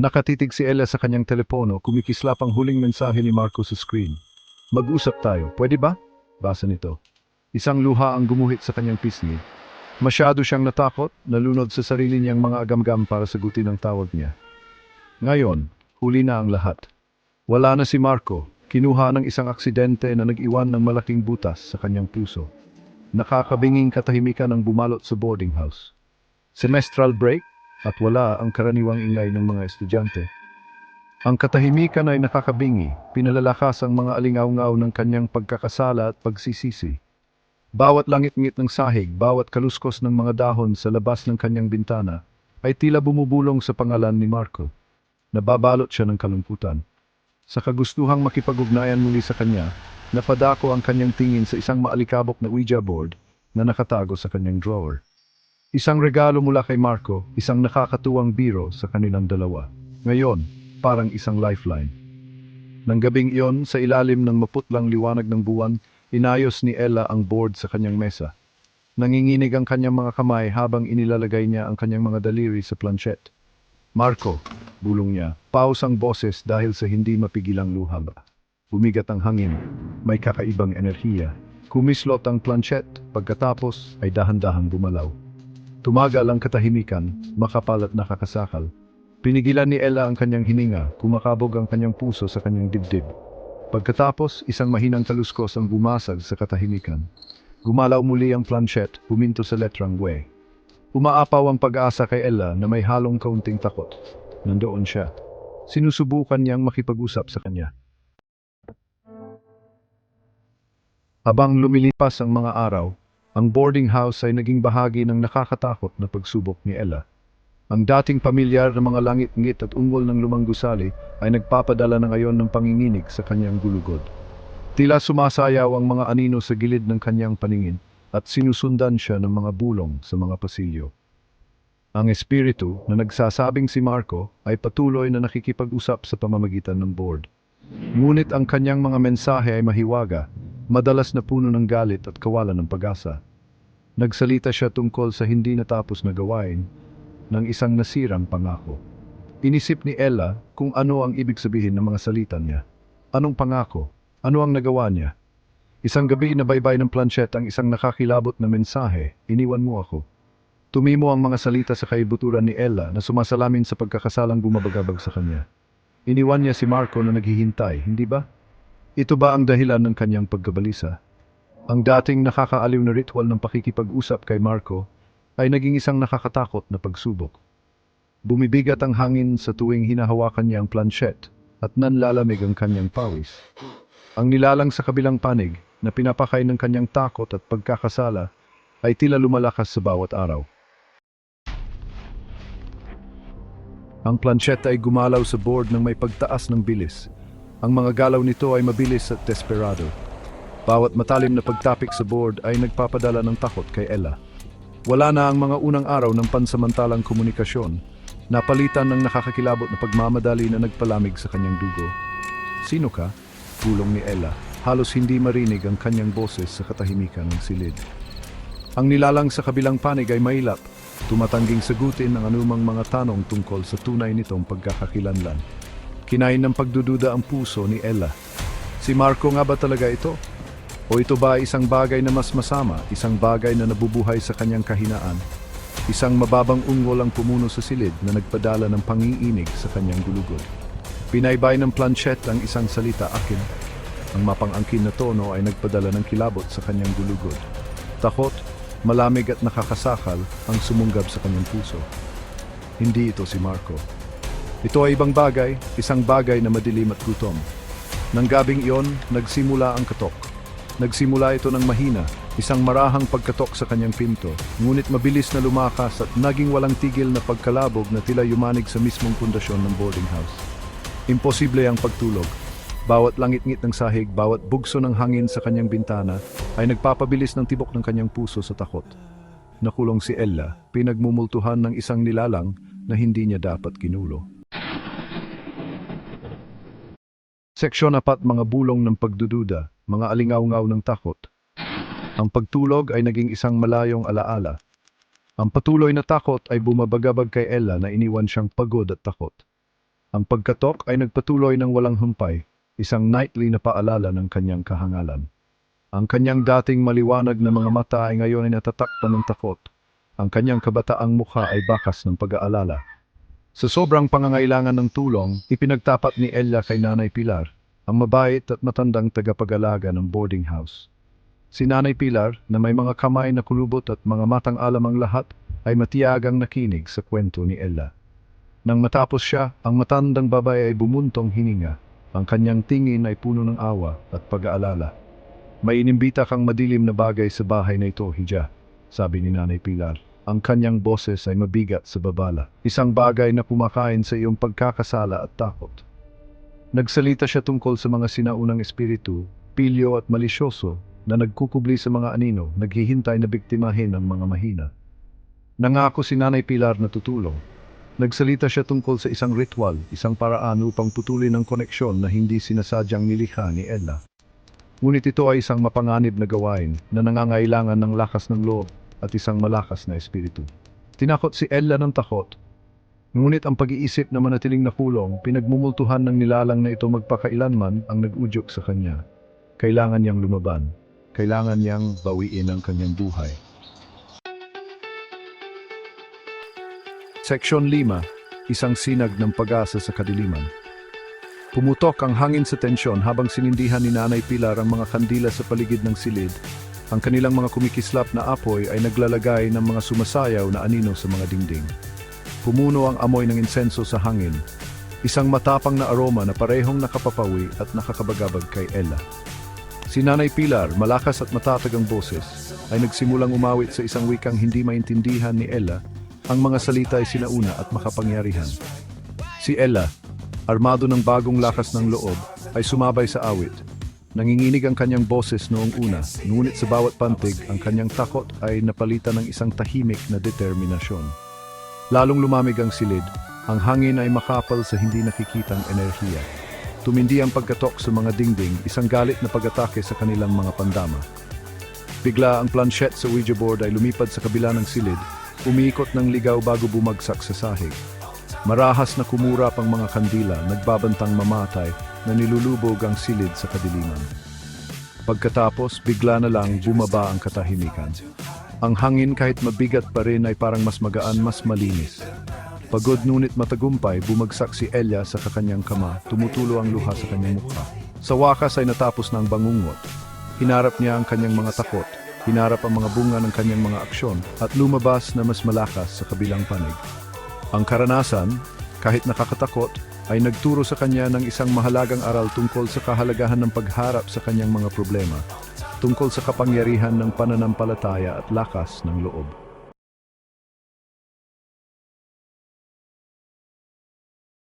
Nakatitig si Ella sa kanyang telepono, kumikislap ang huling mensahe ni Marco sa screen. Mag-usap tayo, pwede ba? Basa nito. Isang luha ang gumuhit sa kanyang pisngi. Masyado siyang natakot, nalunod sa sarili niyang mga agamgam para sagutin ang tawag niya. Ngayon, huli na ang lahat. Wala na si Marco, kinuha ng isang aksidente na nag-iwan ng malaking butas sa kanyang puso. Nakakabinging katahimikan ang bumalot sa boarding house. Semestral break at wala ang karaniwang ingay ng mga estudyante. Ang katahimikan ay nakakabingi, pinalalakas ang mga alingaw-ngaw ng kanyang pagkakasala at pagsisisi. Bawat langit-ngit ng sahig, bawat kaluskos ng mga dahon sa labas ng kanyang bintana, ay tila bumubulong sa pangalan ni Marco. Nababalot siya ng kalungkutan. Sa kagustuhang makipag-ugnayan muli sa kanya, napadako ang kanyang tingin sa isang maalikabok na Ouija board na nakatago sa kanyang drawer. Isang regalo mula kay Marco, isang nakakatuwang biro sa kanilang dalawa. Ngayon, parang isang lifeline. Nang gabing iyon, sa ilalim ng maputlang liwanag ng buwan, inayos ni Ella ang board sa kanyang mesa. Nanginginig ang kanyang mga kamay habang inilalagay niya ang kanyang mga daliri sa planchet. Marco, bulong niya, paus ang boses dahil sa hindi mapigilang luha. Bumigat ang hangin, may kakaibang enerhiya. Kumislot ang planchet, pagkatapos ay dahan-dahang gumalaw. Tumagal ang katahimikan, makapal at nakakasakal. Pinigilan ni Ella ang kanyang hininga, kumakabog ang kanyang puso sa kanyang dibdib. Pagkatapos, isang mahinang kaluskos ang bumasag sa katahimikan. Gumalaw muli ang planchet, huminto sa letrang W. Umaapaw ang pag-asa kay Ella na may halong kaunting takot. Nandoon siya. Sinusubukan niyang makipag-usap sa kanya. Habang lumilipas ang mga araw, ang boarding house ay naging bahagi ng nakakatakot na pagsubok ni Ella. Ang dating pamilyar na mga langit-ngit at ungol ng lumang gusali ay nagpapadala na ngayon ng panginginig sa kanyang gulugod. Tila sumasayaw ang mga anino sa gilid ng kanyang paningin at sinusundan siya ng mga bulong sa mga pasilyo. Ang espiritu na nagsasabing si Marco ay patuloy na nakikipag-usap sa pamamagitan ng board. Ngunit ang kanyang mga mensahe ay mahiwaga, madalas na puno ng galit at kawalan ng pag-asa. Nagsalita siya tungkol sa hindi natapos na gawain ng isang nasirang pangako. Inisip ni Ella kung ano ang ibig sabihin ng mga salita niya. Anong pangako? Ano ang nagawa niya? Isang gabi na baybay ng planchet ang isang nakakilabot na mensahe, iniwan mo ako. Tumimo ang mga salita sa kaibuturan ni Ella na sumasalamin sa pagkakasalang bumabagabag sa kanya. Iniwan niya si Marco na naghihintay, hindi ba? Ito ba ang dahilan ng kanyang pagkabalisa? Ang dating nakakaaliw na ritual ng pakikipag-usap kay Marco ay naging isang nakakatakot na pagsubok. Bumibigat ang hangin sa tuwing hinahawakan niya ang planchet at nanlalamig ang kanyang pawis. Ang nilalang sa kabilang panig na pinapakay ng kanyang takot at pagkakasala ay tila lumalakas sa bawat araw. Ang plancheta ay gumalaw sa board ng may pagtaas ng bilis. Ang mga galaw nito ay mabilis at desperado. Bawat matalim na pagtapik sa board ay nagpapadala ng takot kay Ella. Wala na ang mga unang araw ng pansamantalang komunikasyon. Napalitan ng nakakakilabot na pagmamadali na nagpalamig sa kanyang dugo. Sino ka? Bulong ni Ella. Halos hindi marinig ang kanyang boses sa katahimikan ng silid. Ang nilalang sa kabilang panig ay mailap, tumatangging sagutin ang anumang mga tanong tungkol sa tunay nitong pagkakakilanlan. Kinain ng pagdududa ang puso ni Ella. Si Marco nga ba talaga ito? O ito ba isang bagay na mas masama, isang bagay na nabubuhay sa kanyang kahinaan? Isang mababang ungol ang pumuno sa silid na nagpadala ng panginginig sa kanyang gulugod. Pinaybay ng planchet ang isang salita akin. Ang mapang-angkin na tono ay nagpadala ng kilabot sa kanyang gulugod. Takot, malamig at nakakasakal ang sumunggab sa kanyang puso. Hindi ito si Marco. Ito ay ibang bagay, isang bagay na madilim at gutom. Nang gabing iyon, nagsimula ang katok. Nagsimula ito ng mahina, isang marahang pagkatok sa kanyang pinto, ngunit mabilis na lumakas at naging walang tigil na pagkalabog na tila yumanig sa mismong pundasyon ng boarding house. Imposible ang pagtulog. Bawat langit-ngit ng sahig, bawat bugso ng hangin sa kanyang bintana ay nagpapabilis ng tibok ng kanyang puso sa takot. Nakulong si Ella, pinagmumultuhan ng isang nilalang na hindi niya dapat ginulo. Seksyon 4 mga bulong ng pagdududa, mga alingaw-ngaw ng takot. Ang pagtulog ay naging isang malayong alaala. Ang patuloy na takot ay bumabagabag kay Ella na iniwan siyang pagod at takot. Ang pagkatok ay nagpatuloy ng walang humpay, isang nightly na paalala ng kanyang kahangalan. Ang kanyang dating maliwanag na mga mata ay ngayon ay natatakpan ng takot. Ang kanyang kabataang mukha ay bakas ng pag-aalala. Sa sobrang pangangailangan ng tulong, ipinagtapat ni Ella kay Nanay Pilar, ang mabait at matandang tagapag-alaga ng boarding house. Si Nanay Pilar, na may mga kamay na kulubot at mga matang alam ang lahat, ay matiyagang nakinig sa kwento ni Ella. Nang matapos siya, ang matandang babae ay bumuntong hininga. Ang kanyang tingin ay puno ng awa at pag-aalala. May inimbita kang madilim na bagay sa bahay na ito, Hija, sabi ni Nanay Pilar. Ang kanyang boses ay mabigat sa babala. Isang bagay na pumakain sa iyong pagkakasala at takot. Nagsalita siya tungkol sa mga sinaunang espiritu, pilyo at malisyoso na nagkukubli sa mga anino, naghihintay na biktimahin ang mga mahina. Nangako si Nanay Pilar na tutulong. Nagsalita siya tungkol sa isang ritual, isang paraan upang putulin ang koneksyon na hindi sinasadyang nilikha ni Ella. Ngunit ito ay isang mapanganib na gawain na nangangailangan ng lakas ng loob at isang malakas na espiritu. Tinakot si Ella ng takot. Ngunit ang pag-iisip na manatiling nakulong, pinagmumultuhan ng nilalang na ito magpakailanman ang nag-udyok sa kanya. Kailangan niyang lumaban. Kailangan niyang bawiin ang kanyang buhay. Seksyon 5. Isang sinag ng pag-asa sa kadiliman. Pumutok ang hangin sa tensyon habang sinindihan ni Nanay Pilar ang mga kandila sa paligid ng silid. Ang kanilang mga kumikislap na apoy ay naglalagay ng mga sumasayaw na anino sa mga dingding. Pumuno ang amoy ng insenso sa hangin. Isang matapang na aroma na parehong nakapapawi at nakakabagabag kay Ella. Si Nanay Pilar, malakas at matatag ang boses, ay nagsimulang umawit sa isang wikang hindi maintindihan ni Ella. Ang mga salita ay sinauna at makapangyarihan. Si Ella, armado ng bagong lakas ng loob, ay sumabay sa awit. Nanginginig ang kanyang boses noong una, ngunit sa bawat pantig, ang kanyang takot ay napalitan ng isang tahimik na determinasyon. Lalong lumamig ang silid, ang hangin ay makapal sa hindi nakikitang enerhiya. Tumindi ang pagkatok sa mga dingding, isang galit na pag-atake sa kanilang mga pandama. Bigla ang planchette sa Ouija board ay lumipad sa kabila ng silid, umiikot ng ligaw bago bumagsak sa sahig. Marahas na kumurap ang mga kandila, nagbabantang mamatay na nilulubog ang silid sa kadiliman. Pagkatapos, bigla na lang bumaba ang katahimikan. Ang hangin kahit mabigat pa rin ay parang mas magaan, mas malinis. Pagod ngunit matagumpay, bumagsak si Elia sa kakanyang kama, tumutulo ang luha sa kanyang mukha. Sa wakas ay natapos ng bangungot. Hinarap niya ang kanyang mga takot, hinarap ang mga bunga ng kanyang mga aksyon, at lumabas na mas malakas sa kabilang panig. Ang karanasan, kahit nakakatakot, ay nagturo sa kanya ng isang mahalagang aral tungkol sa kahalagahan ng pagharap sa kanyang mga problema, tungkol sa kapangyarihan ng pananampalataya at lakas ng loob.